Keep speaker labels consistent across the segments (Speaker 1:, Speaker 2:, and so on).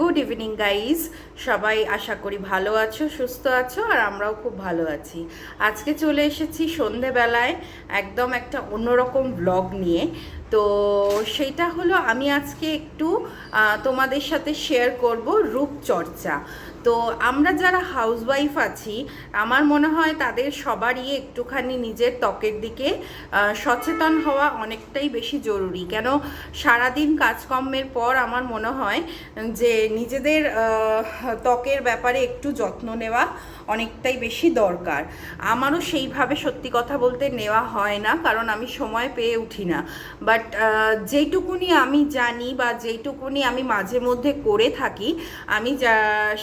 Speaker 1: Good evening, guys. সবাই আশা করি ভালো আছো, সুস্থ আছো, আর আমরাও খুব ভালো আছি। আজকে চলে এসেছি সন্ধেবেলায়, একদম একটা অন্যরকম ব্লগ নিয়ে। তো সেটা হলো আমি আজকে একটু তোমাদের সাথে শেয়ার করব রূপচর্চা। তো আমরা যারা হাউসওয়াইফ আছি, আমার মনে হয় তাদের সবারই একটুখানি নিজের ত্বকের দিকে সচেতন হওয়া অনেকটাই বেশি জরুরি। কেন, সারাদিন কাজকর্মের পর আমার মনে হয় যে নিজেদের ত্বকের ব্যাপারে একটু যত্ন নেওয়া অনেকটাই বেশি দরকার। আমারও সেইভাবে সত্যি কথা বলতে নেওয়া হয় না, কারণ আমি সময় পেয়ে উঠি না। বাট যেইটুকুনি আমি জানি বা যেইটুকুনি আমি মাঝে মধ্যে করে থাকি, আমি যা,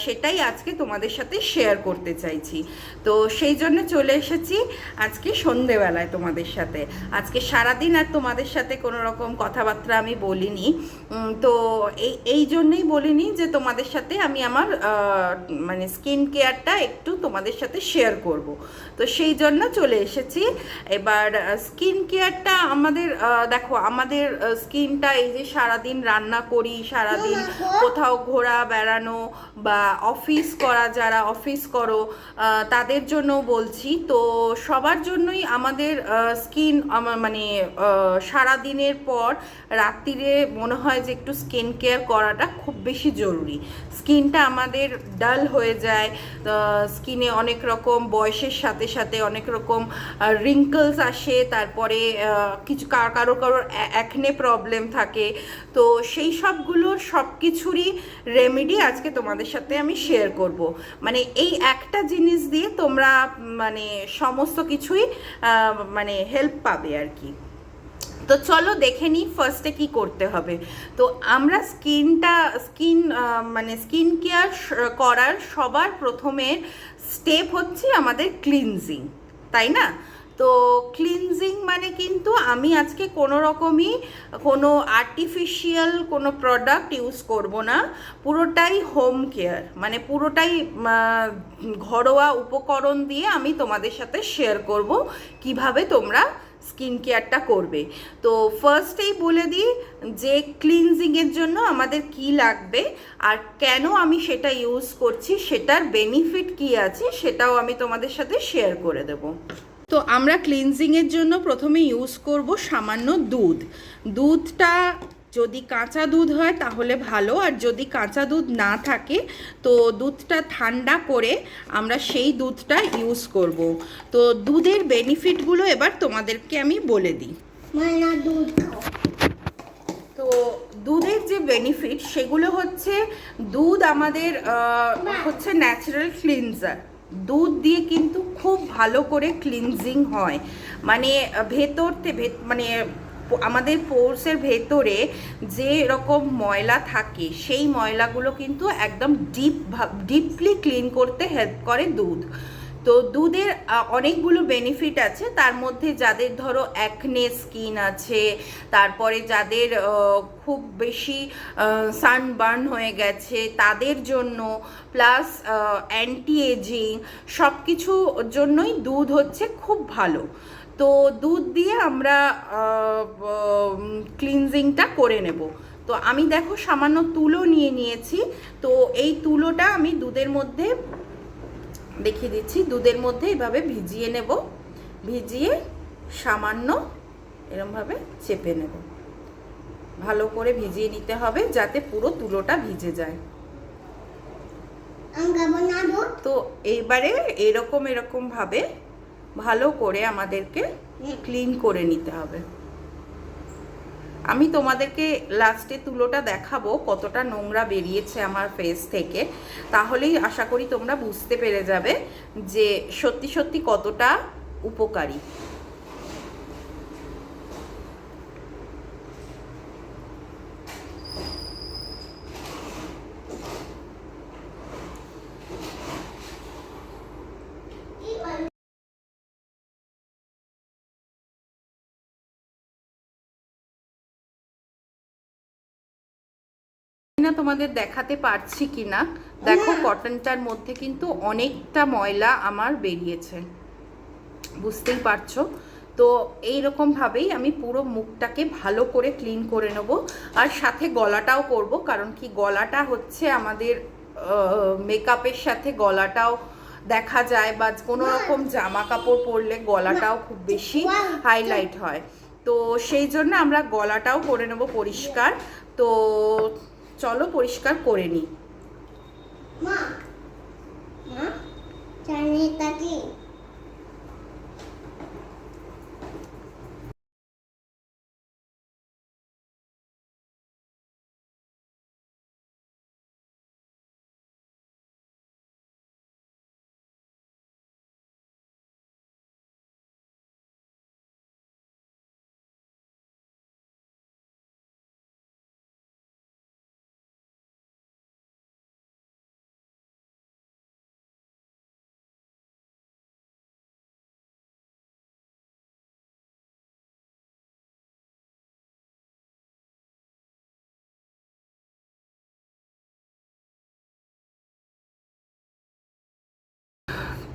Speaker 1: সেটাই আজকে তোমাদের সাথে শেয়ার করতে চাইছি। তো সেই জন্য চলে এসেছি আজকে সন্ধেবেলায় তোমাদের সাথে। আজকে সারাদিন আর তোমাদের সাথে কোনো রকম কথাবার্তা আমি বলিনি। তো এই এই জন্যই বলিনি যে তোমাদের সাথে আমি আমার মানে স্কিন কেয়ারটা একটু তোমাদের সাথে শেয়ার করব। তো সেই জন্য চলে এসেছি। এবার স্কিন কেয়ারটা আমাদের দেখো আমাদের স্কিনটা এই যে সারাদিন রান্না করি সারাদিন কোথাও ঘোরা বেড়ানো বা অফিস করা যারা অফিস করো তাদের জন্য বলছি। তো সবার জন্যই আমাদের স্কিন আমার মানে সারাদিনের পর রাত্রিরে মনে হয় যে একটু স্কিন কেয়ার করাটা খুব বেশি জরুরি। স্কিনটা আমাদের ডাল হয়ে যায় স্কিনে অনেক রকম, বয়সের সাথে সাথে অনেক রকম রিঙ্কলস আসে, তারপরে কিছু কারও কারও, কারোর অ্যাকনে প্রবলেম থাকে। তো সেই সবগুলোর সব কিছুরই রেমেডি আজকে তোমাদের সাথে আমি শেয়ার করব। মানে এই একটা জিনিস দিয়ে তোমরা মানে সমস্ত কিছুই মানে হেল্প পাবে আর কি। তো চলো দেখে নিই ফার্স্টে কি করতে হবে। তো আমরা স্কিনটা, স্কিন মানে স্কিন কেয়ার করার সবার প্রথমে স্টেপ হচ্ছে আমাদের ক্লিনজিং তাই না? তো ক্লিনজিং মানে কিন্তু আমি আজকে কোনো রকমই কোনো আর্টিফিশিয়াল কোনো প্রোডাক্ট ইউজ করব না, পুরোটাই হোম কেয়ার মানে পুরোটাই ঘরোয়া উপকরণ দিয়ে আমি তোমাদের সাথে শেয়ার করব কীভাবে তোমরা স্কিন কেয়ারটা করবে। তো ফার্স্টেই বলে দিই যে ক্লিনজিংয়ের জন্য আমাদের কি লাগবে আর কেন আমি সেটা ইউজ করছি, সেটার বেনিফিট কি আছে সেটাও আমি তোমাদের সাথে শেয়ার করে দেব। তো আমরা ক্লিনজিংয়ের জন্য প্রথমে ইউজ করব সামান্য দুধ। দুধটা যদি কাঁচা দুধ হয় তাহলে ভালো আর যদি কাঁচা দুধ না থাকে তো দুধটা ঠান্ডা করে আমরা সেই দুধটা ইউজ করব। তো দুধের বেনিফিটগুলো এবার তোমাদেরকে আমি বলে দিই।
Speaker 2: দুধ
Speaker 1: তো দুধের যে বেনিফিট সেগুলো হচ্ছে দুধ আমাদের হচ্ছে ন্যাচারাল ক্লিনজার দুধ দিয়ে কিন্তু খুব ভালো করে ক্লিনজিং হয়। মানে ভেতর মানে আমাদের পোর্সের ভেতরে যে রকম ময়লা থাকে, সেই ময়লাগুলো কিন্তু একদম ডিপ ডিপলি ক্লিন করতে হেল্প করে দুধ। তো দুধের অনেকগুলো বেনিফিট আছে। তার মধ্যে যাদের ধরো অ্যাকনে স্কিন আছে, তারপরে যাদের খুব বেশি সানবার্ন হয়ে গেছে, তাদের জন্য প্লাস অ্যান্টি এজিং সব কিছু জন্যই দুধ হচ্ছে খুব ভালো। তো দুধ দিয়ে আমরা ক্লিনজিংটা করে নেব। তো আমি দেখো সামান্য তুলো নিয়ে নিয়েছি। তো এই তুলোটা আমি দুধের মধ্যে দেখিয়ে দিচ্ছি দুধের মধ্যে এভাবে ভিজিয়ে নেব। ভিজিয়ে সামান্য এরমভাবে চেপে নেব। ভালো করে ভিজিয়ে নিতে হবে যাতে পুরো তুলোটা ভিজে যায়। তো এইবারে এরকম এরকম ভাবে ভালো করে আমাদেরকে ক্লিন করে নিতে হবে। আমি তোমাদেরকে লাস্টে তুলোটা দেখাবো, কতটা নোংরা বেরিয়েছে আমার ফেস থেকে। তাহলেই আশা করি তোমরা বুঝতে পেরে যাবে যে সত্যি সত্যি কতটা উপকারী না তোমাদের দেখাতে পারছি কি না দেখো কটনটার মধ্যে কিন্তু অনেকটা ময়লা আমার বেরিয়েছে। বুঝতেই পারছ? তো এই রকমভাবেই আমি পুরো মুখটাকে ভালো করে ক্লিন করে নেব। আর সাথে গলাটাও করব কারণ কি গলাটা হচ্ছে আমাদের মেকআপের সাথে গলাটাও দেখা যায় বা কোনো রকম জামা কাপড় পরলে গলাটাও খুব বেশি হাইলাইট হয়। তো সেই জন্য আমরা গলাটাও করে নেব পরিষ্কার। তো চলো পরিষ্কার করে নিই।
Speaker 2: মা মা চাইনিজটা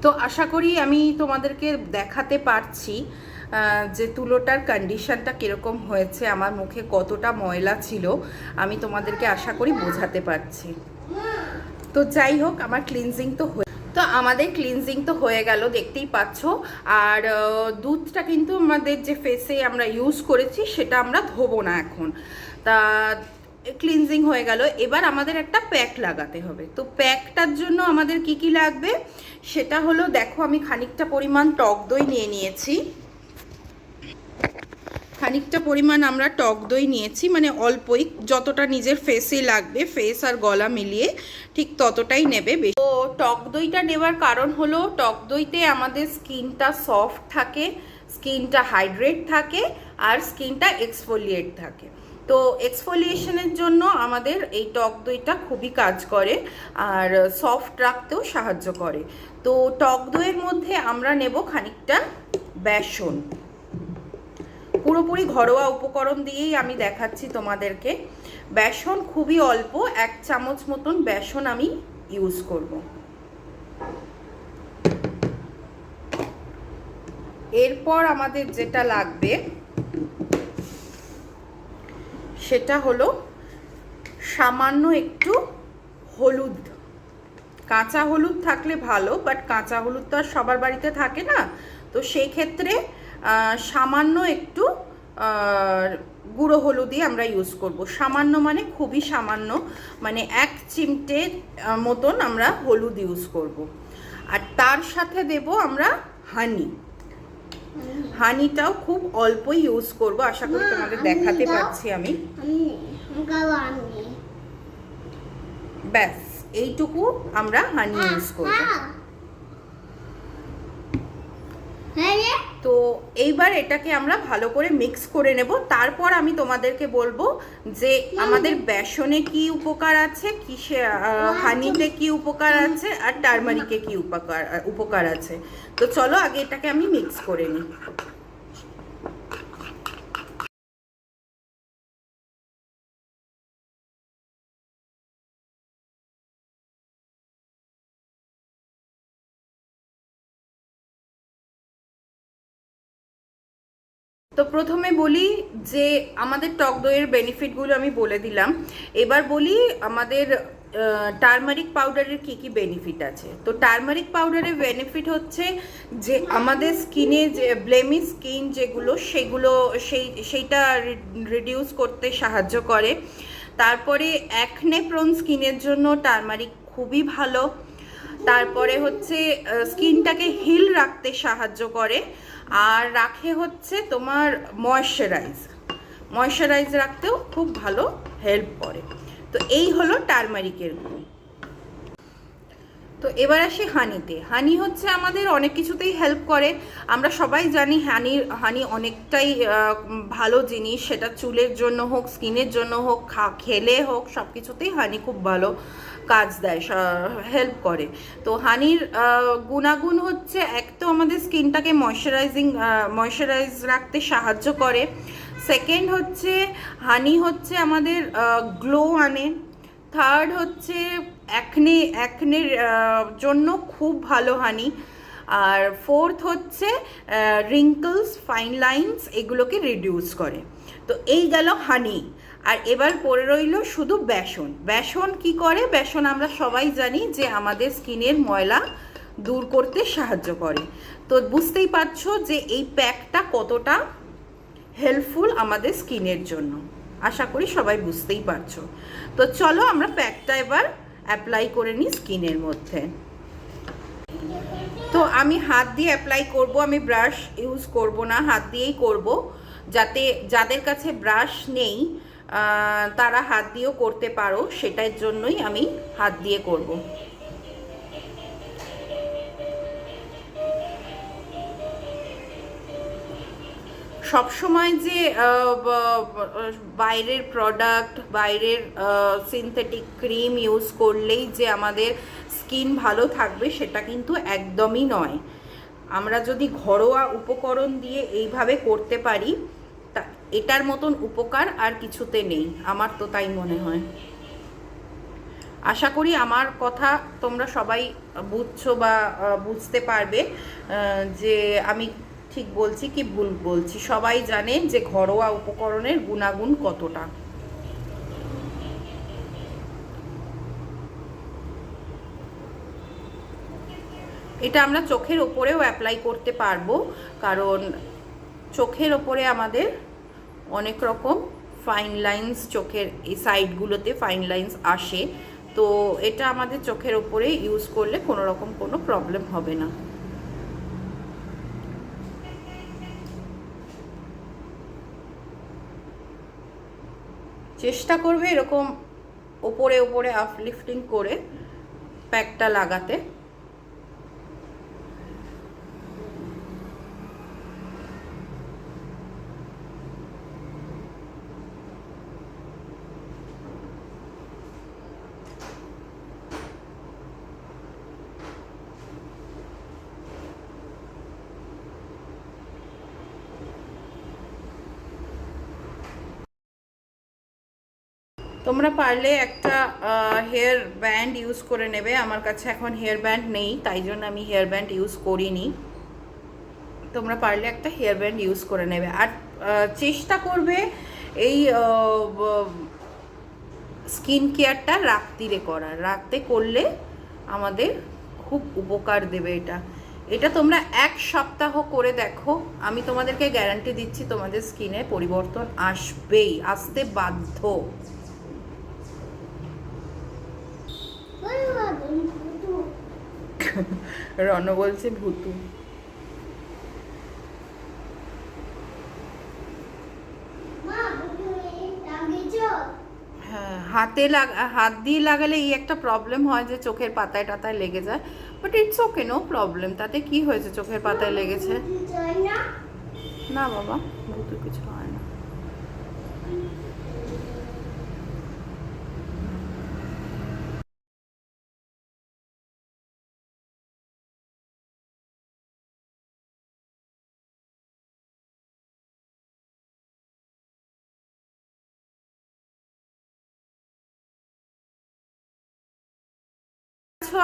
Speaker 1: তো আশা করি আমি তোমাদেরকে দেখাতে পারছি যে তুলোটার কন্ডিশনটা কীরকম হয়েছে, আমার মুখে কতটা ময়লা ছিল, আমি তোমাদেরকে আশা করি বোঝাতে পারছি। তো যাই হোক, আমার ক্লিনজিং তো হয়ে তো আমাদের ক্লিনজিং তো হয়ে গেল, দেখতেই পাচ্ছ। আর দুধটা কিন্তু আমাদের যে ফেসে আমরা ইউজ করেছি, সেটা আমরা ধোবো না এখন। তা ক্লিনজিং হয়ে গেল। এবার আমাদের একটা প্যাক লাগাতে হবে। তো প্যাকটার জন্য আমাদের কি কি লাগবে? সেটা হলো, দেখো, আমি খানিকটা পরিমাণ টক দই নিয়ে নিয়েছি। খানিকটা পরিমাণ আমরা টক দই নিয়েছি। মানে অল্পই, যতটা নিজের ফেসে লাগবে ফেস আর গলা মিলিয়ে ঠিক ততটাই নেবে। তো টক দইটা নেওয়ার কারণ হলো, টক দইতে আমাদের স্কিনটা সফট থাকে, স্কিনটা হাইড্রেট থাকে, আর স্কিনটা এক্সফোলিয়েট থাকে। তো এক্সফোলিয়েশনের জন্য আমাদের এই টক দইটা খুবই কাজ করে আর সফট রাখতেও সাহায্য করে। তো টক দইয়ের মধ্যে আমরা নেব খানিকটা বেসন। পুরোপুরি ঘরোয়া উপকরণ দিয়েই আমি দেখাচ্ছি তোমাদেরকে। বেসন খুবই অল্প, এক চামচ মতন বেসন আমি ইউজ করব। এরপর আমাদের যেটা লাগবে সেটা হলো সামান্য একটু হলুদ। কাঁচা হলুদ থাকলে ভালো বাট কাঁচা হলুদ তো আর সবার বাড়িতে থাকে না। তো সেই ক্ষেত্রে সামান্য একটু গুঁড়ো হলুদই আমরা ইউজ করব। সামান্য মানে খুবই সামান্য মানে এক চিমটে মতন আমরা হলুদ ইউজ করব। আর তার সাথে দেব আমরা হানি হানিটাও খুব অল্প ইউজ করব আশা করি তোমাদের দেখাতে। পারছি আমি। ব্যাস এইটুকু আমরা হানি ইউজ করব
Speaker 2: হ্যাঁ রে
Speaker 1: তো এইবার এটাকে আমরা ভালো করে মিক্স করে নেব। তারপর আমি তোমাদেরকে বলব যে আমাদের বেসনে কি উপকার আছে কিসে হানিতে কি উপকার আছে আর টারমারিকে কি উপকার উপকার আছে। তো চলো আগে এটাকে আমি মিক্স করে নিই। তো প্রথমে বলি যে আমাদের টক দইয়ের বেনিফিটগুলো আমি বলে দিলাম। এবার বলি আমাদের টারমারিক পাউডারের কি কি বেনিফিট আছে? তো টারমারিক পাউডারের বেনিফিট হচ্ছে যে আমাদের স্কিনে যে ব্লেমি স্কিন যেগুলো, সেগুলো, সেই, সেইটা রিডিউস করতে সাহায্য করে। তারপরে অ্যাকনে প্রোন স্কিনের জন্য টারমারিক খুবই ভালো। তারপরে হচ্ছে স্কিনটাকে হিল রাখতে সাহায্য করে। আর রাখে হচ্ছে তোমার ময়শ্চারাইজ ময়শ্চারাইজ রাখতেও খুব ভালো হেল্প করে। তো এই হলো টারমারিকের গুণ তো এবার আসি হানিতে হানি হচ্ছে আমাদের অনেক কিছুতেই হেল্প করে। আমরা সবাই জানি হানির হানি অনেকটাই ভালো জিনিস। সেটা চুলের জন্য হোক স্কিনের জন্য হোক, খা, খেলে হোক সব কিছুতেই হানি খুব ভালো। কাজ দেয় হেল্প করে। তো হানির গুণাগুণ হচ্ছে এক তো আমাদের স্কিনটাকে ময়শ্চারাইজিং ময়শ্চারাইজ রাখতে সাহায্য করে। সেকেন্ড হচ্ছে হানি হচ্ছে আমাদের গ্লো আনে। থার্ড হচ্ছে অ্যাকনে অ্যাকনের জন্য খুব ভালো হানি। আর ফোর্থ হচ্ছে রিঙ্কলস ফাইন লাইন্স এগুলোকে রিডিউস করে। তো এই গেল হানি। আর এবার পড়ে রইল শুধু বেসন। বেসন কি করে? বেসন আমরা সবাই জানি যে আমাদের স্কিনের ময়লা দূর করতে সাহায্য করে। তো বুঝতেই পারছ যে এই প্যাকটা কতটা হেল্পফুল আমাদের স্কিনের জন্য। আশা করি সবাই বুঝতেই পারছ। তো চলো আমরা প্যাকটা এবার অ্যাপ্লাই করে নিই স্কিনের মধ্যে। তো আমি হাত দিয়ে অ্যাপ্লাই করব, আমি ব্রাশ ইউজ করব না, হাত দিয়েই করব। যাতে যাদের কাছে ব্রাশ নেই তারা হাত দিয়েও করতে পারো, সেটার জন্যই আমি হাত দিয়ে করব। সব সময় যে বাইরের প্রোডাক্ট বাইরের সিনথেটিক ক্রিম ইউজ করলেই যে আমাদের স্কিন ভালো থাকবে, সেটা কিন্তু একদমই নয়। আমরা যদি ঘরোয়া উপকরণ দিয়ে এইভাবে করতে পারি এটার মতন উপকার আর কিছুতে নেই। আমার তো তাই মনে হয়। আশা করি আমার কথা তোমরা সবাই বুঝছ বা বুঝতে পারবে যে আমি ঠিক বলছি কি ভুল বলছি। সবাই জানে যে ঘরোয়া উপকরণের গুণাগুণ কতটা। এটা আমরা চোখের ওপরেও অ্যাপ্লাই করতে পারব, কারণ চোখের ওপরে আমাদের অনেক রকম ফাইন লাইন্স চোখের এই সাইডগুলোতে ফাইন লাইন্স আসে। তো এটা আমাদের চোখের ওপরে ইউজ করলে কোনো রকম কোনো প্রবলেম হবে না। চেষ্টা করবে এরকম ওপরে ওপরে আপলিফটিং করে প্যাকটা লাগাতে। তোমরা পারলে একটা হেয়ার ব্যান্ড ইউজ করে নেবে। আমার কাছে এখন হেয়ার ব্যান্ড নেই, তাই জন্য আমি হেয়ার ব্যান্ড ইউজ করিনি। তোমরা পারলে একটা হেয়ার ব্যান্ড ইউজ করে নেবে। আর চেষ্টা করবে এই স্কিন কেয়ারটা রাত্রিরে করার। রাতে করলে আমাদের খুব উপকার দেবে এটা। এটা তোমরা এক সপ্তাহ করে দেখো। আমি তোমাদেরকে গ্যারান্টি দিচ্ছি, তোমাদের স্কিনে পরিবর্তন আসবেই। আসতে বাধ্য
Speaker 2: ওই বাবা, ভুতু।
Speaker 1: রণ বলছে ভুতু? হ্যাঁ হাতে লাগ, হাত দিয়ে লাগালে এই একটা প্রবলেম হয় যে চোখের পাতায় টাতায় লেগে যায় but it's okay no problem তাতে কি হয়েছে চোখের পাতায় লেগেছে?
Speaker 2: না
Speaker 1: বাবা, ভুতু কিছু হয় না আচ্ছা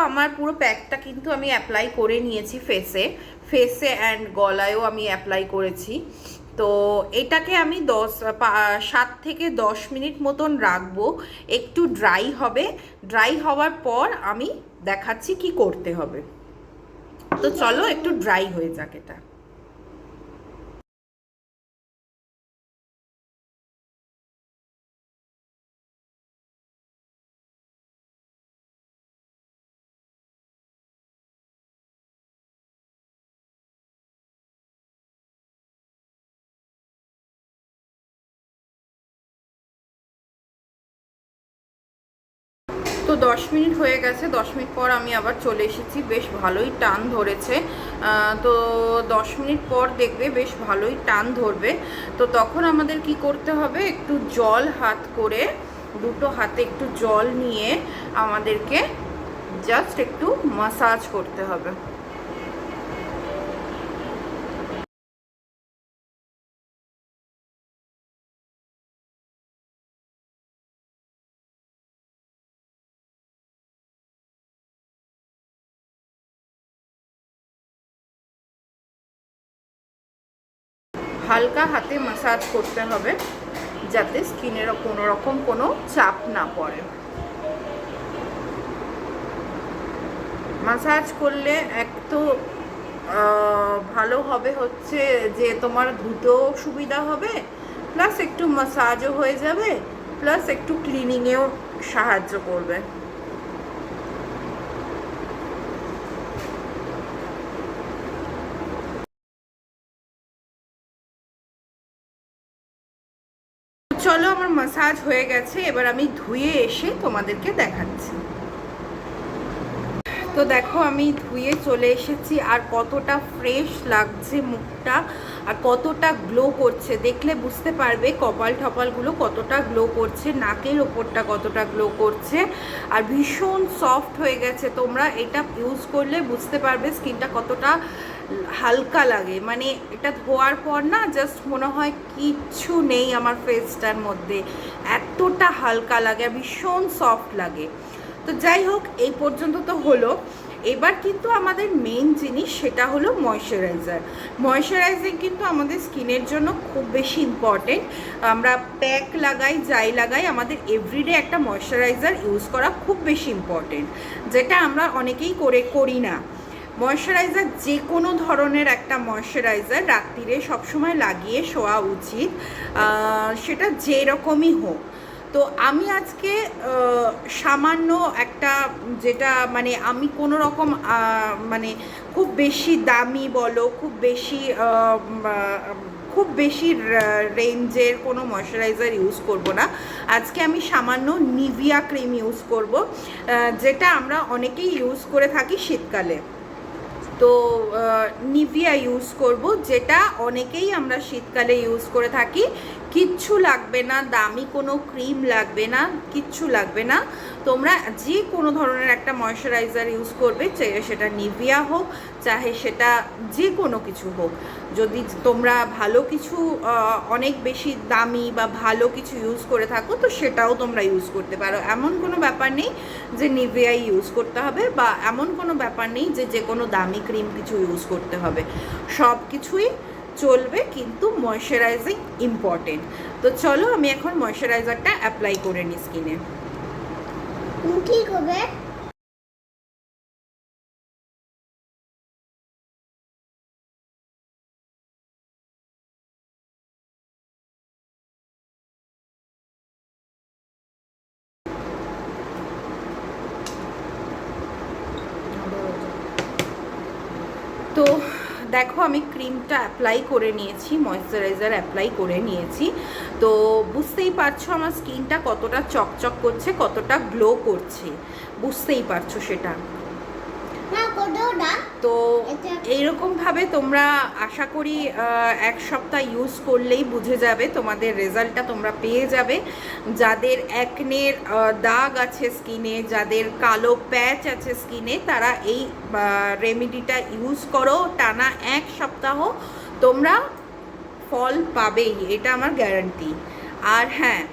Speaker 1: আমার পুরো প্যাকটা কিন্তু আমি অ্যাপ্লাই করে নিয়েছি ফেসে ফেসে অ্যান্ড গলায়ও আমি অ্যাপ্লাই করেছি। তো এটাকে আমি দশ সাত থেকে দশ মিনিট মতন রাখব। একটু ড্রাই হবে। ড্রাই হওয়ার পর আমি দেখাচ্ছি কি করতে হবে। তো চলো একটু ড্রাই হয়ে যাক এটা। তো দশ মিনিট হয়ে গেছে, দশ মিনিট পর আমি আবার চলে এসেছি, বেশ ভালোই টান ধরেছে। তো দশ মিনিট পর দেখবে বেশ ভালোই টান ধরবে। তো তখন আমাদের কি করতে হবে, একটু জল হাত করে, দুটো হাতে একটু জল নিয়ে আমাদেরকে জাস্ট একটু মাসাজ করতে হবে। হালকা হাতে মাসাজ করতে হবে, যাতে স্কিনের কোনো রকম কোনো চাপ না পড়ে। মাসাজ করলে এক তো ভালো হবে হচ্ছে যে তোমার ধুতেও সুবিধা হবে প্লাস একটু মাসাজও হয়ে যাবে প্লাস একটু ক্লিনিংয়েও সাহায্য করবে। চলো, আমার মাসাজ হয়ে গেছে, এবার আমি ধুয়ে এসে তোমাদেরকে দেখাচ্ছি। তো দেখো, আমি ধুয়ে চলে এসেছি, আর কতটা ফ্রেশ লাগছে মুখটা, আর কতটা গ্লো করছে। দেখলে বুঝতে পারবে কপাল টপালগুলো কতটা গ্লো করছে, নাকের ওপরটা কতটা গ্লো করছে, আর ভীষণ সফট হয়ে গেছে। তোমরা এটা ইউজ করলে বুঝতে পারবে স্কিনটা কতটা হালকা লাগে। মানে এটা ধোয়ার পর না জাস্ট মনে হয় কিচ্ছু নেই আমার ফেসটার মধ্যে। এতটা হালকা লাগে ভীষণ সফট লাগে। তো যাই হোক, এই পর্যন্ত তো হলো। এবার কিন্তু আমাদের মেন জিনিস সেটা হলো ময়শ্চারাইজার ময়শ্চারাইজিং কিন্তু আমাদের স্কিনের জন্য খুব বেশি ইম্পর্টেন্ট আমরা প্যাক লাগাই, যাই লাগাই, আমাদের এভরিডে একটা ময়শ্চারাইজার ইউজ করা খুব বেশি ইম্পর্টেন্ট যেটা আমরা অনেকেই করে, করি না। ময়শ্চারাইজার যে কোনো ধরনের একটা ময়শ্চারাইজার রাত্রিরে সবসময় লাগিয়ে শোয়া উচিত। সেটা যেরকমই হোক। তো আমি আজকে সামান্য একটা যেটা মানে আমি কোনো রকম মানে খুব বেশি দামি বলো, খুব বেশি খুব বেশি রেঞ্জের কোনো ময়শ্চারাইজার ইউজ করব না। আজকে আমি সামান্য নিভিয়া ক্রিম ইউজ করব যেটা আমরা অনেকেই ইউজ করে থাকি শীতকালে। তো নিভিয়া ইউজ করব যেটা অনেকেই আমরা শীতকালে ইউজ করে থাকি। কিচ্ছু লাগবে না, দামি কোনো ক্রিম লাগবে না, কিচ্ছু লাগবে না। তোমরা যে কোনো ধরনের একটা ময়শ্চারাইজার ইউজ করবে চাহে সেটা নিভিয়া হোক, চাহে সেটা যে কোনো কিছু হোক। যদি তোমরা ভালো কিছু অনেক বেশি দামি বা ভালো কিছু ইউজ করে থাকো, তো সেটাও তোমরা ইউজ করতে পারো। এমন কোনো ব্যাপার নেই যে নিভিয়াই ইউজ করতে হবে বা এমন কোনো ব্যাপার নেই যে যে কোনো দামি ক্রিম কিছু ইউজ করতে হবে। সব কিছুই চলবে কিন্তু ময়শ্চারাইজিং ইম্পর্টেন্ট তো চলো আমি এখন ময়শ্চারাইজারটা অ্যাপ্লাই করে নিই স্কিনে
Speaker 2: কি হবে
Speaker 1: তো দেখো, আমি ক্রিমটা অ্যাপ্লাই করে নিয়েছি ময়শ্চারাইজার অ্যাপ্লাই করে নিয়েছি। তো বুঝতেই পারছ আমার স্কিনটা কতটা চকচক করছে, কতটা গ্লো করছে। বুঝতেই পারছ সেটা। তো এইরকমভাবে তোমরা আশা করি এক সপ্তাহ ইউজ করলেই বুঝে যাবে তোমাদের রেজাল্টটা তোমরা পেয়ে যাবে। যাদের একনের দাগ আছে স্কিনে যাদের কালো প্যাচ আছে স্কিনে তারা এই রেমেডিটা ইউজ করো। টানা এক সপ্তাহ তোমরা ফল পাবেই এটা আমার গ্যারান্টি আর হ্যাঁ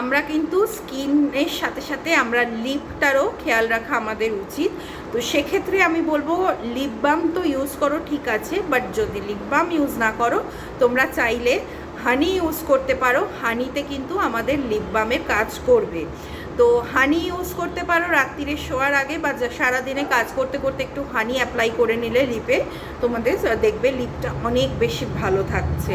Speaker 1: আমরা কিন্তু স্কিনের সাথে সাথে আমরা লিপটারও খেয়াল রাখা আমাদের উচিত। তো সেক্ষেত্রে আমি বলব লিপ বাম তো ইউজ করো, ঠিক আছে বাট যদি লিপ বাম ইউজ না করো, তোমরা চাইলে হানি ইউজ করতে পারো। হানিতে কিন্তু আমাদের লিপ বামের কাজ করবে। তো হানি ইউজ করতে পারো রাত্রিরে শোয়ার আগে বা সারাদিনে কাজ করতে করতে একটু হানি অ্যাপ্লাই করে নিলে লিপে তোমাদের দেখবে লিপটা অনেক বেশি ভালো থাকছে।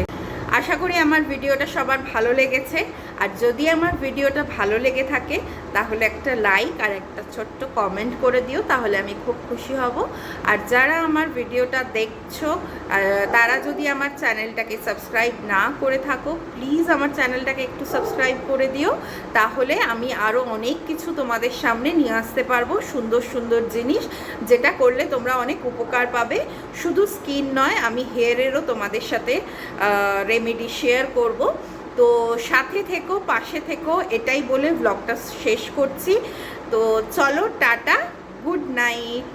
Speaker 1: আশা করি আমার ভিডিওটা সবার ভালো লেগেছে। আর যদি আমার ভিডিওটা ভালো লেগে থাকে, তাহলে একটা লাইক আর একটা ছোট্ট কমেন্ট করে দিও, তাহলে আমি খুব খুশি হব। আর যারা আমার ভিডিওটা দেখছ তারা যদি আমার চ্যানেলটাকে সাবস্ক্রাইব না করে থাকো প্লিজ আমার চ্যানেলটাকে একটু সাবস্ক্রাইব করে দিও। তাহলে আমি আরও অনেক কিছু তোমাদের সামনে নিয়ে আসতে পারব, সুন্দর সুন্দর জিনিস, যেটা করলে তোমরা অনেক উপকার পাবে। শুধু স্কিন নয়, আমি হেয়ারেরও তোমাদের সাথে রেমেডি শেয়ার করব। তো সাথে থেকো, পাশে থেকো, এটাই বলে ব্লগটা শেষ করছি। তো চলো, টাটা, গুড নাইট।